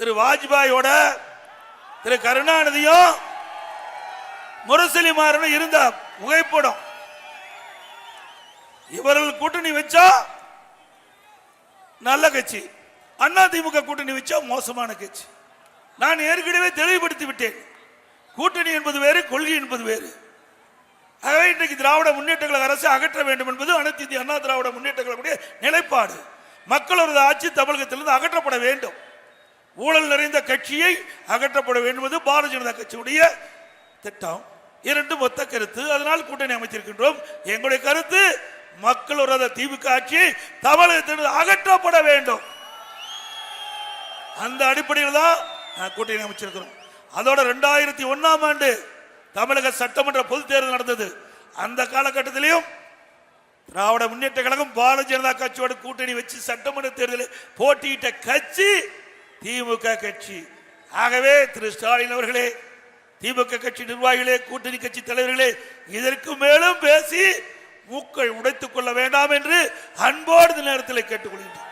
திரு வாஜ்பாயோட திரு கருணாநிதியும் முரசலிமாறனும் இருந்த புகைப்படம். இவர்கள் கூட்டணி வச்சா நல்ல கட்சி. அண்ணா திமுக கூட்டணி வச்சா மோசமான கட்சி. நான் ஏற்கனவே தெளிவுபடுத்தி விட்டேன். கூட்டணி என்பது வேறு கொள்கை என்பது வேறு. ஆகவே இன்றைக்கு திராவிட முன்னேற்ற கழக அரசு அகற்ற வேண்டும் என்பது அனைத்து இந்திய அண்ணா திராவிட முன்னேற்ற கழகத்துடைய நிலைப்பாடு மக்களது ஆட்சி தமிழகத்திலிருந்து அகற்றப்பட வேண்டும். ஊழல் நிறைந்த கட்சியை அகற்றப்பட வேண்டும் என்பது பாரதிய ஜனதா கட்சியுடைய திட்டம். இரண்டு மொத்த கருத்து. அதனால் கூட்டணி அமைச்சிருக்கின்றோம் எங்களுடைய கருத்து மக்கள் ஒரு திமுக ஆட்சி தமிழகத்தில் அகற்றப்பட வேண்டும். அந்த அடிப்படையில் தான் நான் கூட்டணி அமைச்சிருக்கிறோம். அதோட ரெண்டாயிரத்தி ஒன்னாம் ஆண்டு தமிழக சட்டமன்ற பொதுத் தேர்தல் நடந்தது. அந்த காலகட்டத்திலையும் திராவிட முன்னேற்ற கழகம் பாரதிய ஜனதா கட்சியோட கூட்டணி வச்சு சட்டமன்ற தேர்தலில் போட்டியிட்ட கட்சி திமுக கட்சி. ஆகவே திரு ஸ்டாலின் அவர்களே திமுக கட்சி நிர்வாகிகளே கூட்டணி கட்சி தலைவர்களே இதற்கு மேலும் பேசி மூக்கள் உடைத்துக் கொள்ள வேண்டாம் என்று அன்போடு நேரத்தில் கேட்டுக்கொள்கின்றேன்